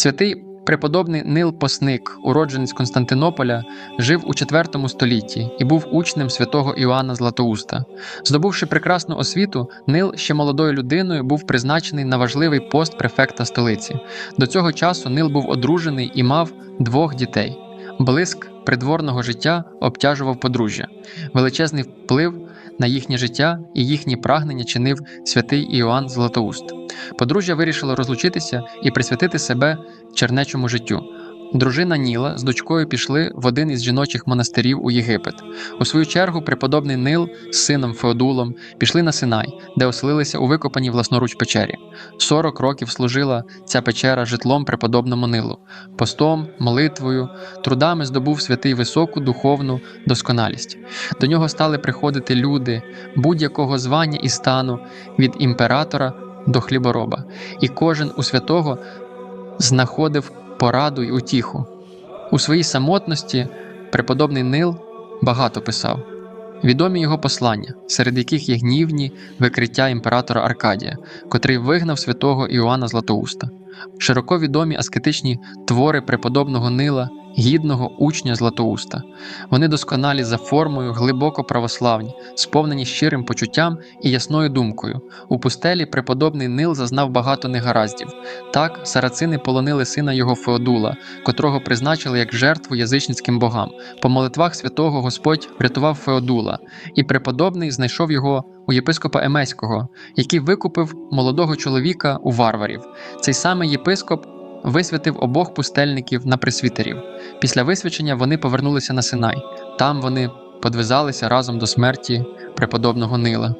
Святий преподобний Нил Посник, уродженець Константинополя, жив у IV столітті і був учнем святого Іоанна Златоуста. Здобувши прекрасну освіту, Нил ще молодою людиною був призначений на важливий пост префекта столиці. До цього часу Нил був одружений і мав двох дітей. Блиск придворного життя обтяжував подружжя. Величезний вплив на їхнє життя і їхні прагнення чинив святий Іоанн Златоуст. Подружжя вирішило розлучитися і присвятити себе чернечому життю. Дружина Ніла з дочкою пішли в один із жіночих монастирів у Єгипет. У свою чергу преподобний Нил з сином Феодулом пішли на Синай, де оселилися у викопаній власноруч печері. 40 років служила ця печера житлом преподобному Нилу. Постом, молитвою, трудами здобув святий високу духовну досконалість. До нього стали приходити люди будь-якого звання і стану від імператора до хлібороба, і кожен у святого знаходив пораду й утіху. У своїй самотності преподобний Нил багато писав. Відомі його послання, серед яких є гнівні викриття імператора Аркадія, котрий вигнав святого Іоанна Златоуста, широко відомі аскетичні твори преподобного Нила, гідного учня Златоуста. Вони досконалі за формою, глибоко православні, сповнені щирим почуттям і ясною думкою. У пустелі преподобний Нил зазнав багато негараздів. Так, сарацини полонили сина його Феодула, котрого призначили як жертву язичницьким богам. По молитвах святого Господь врятував Феодула, і преподобний знайшов його у єпископа Емеського, який викупив молодого чоловіка у варварів. Цей самий єпископ висвятив обох пустельників на присвітерів. Після висвячення вони повернулися на Синай. Там вони подвизалися разом до смерті преподобного Нила.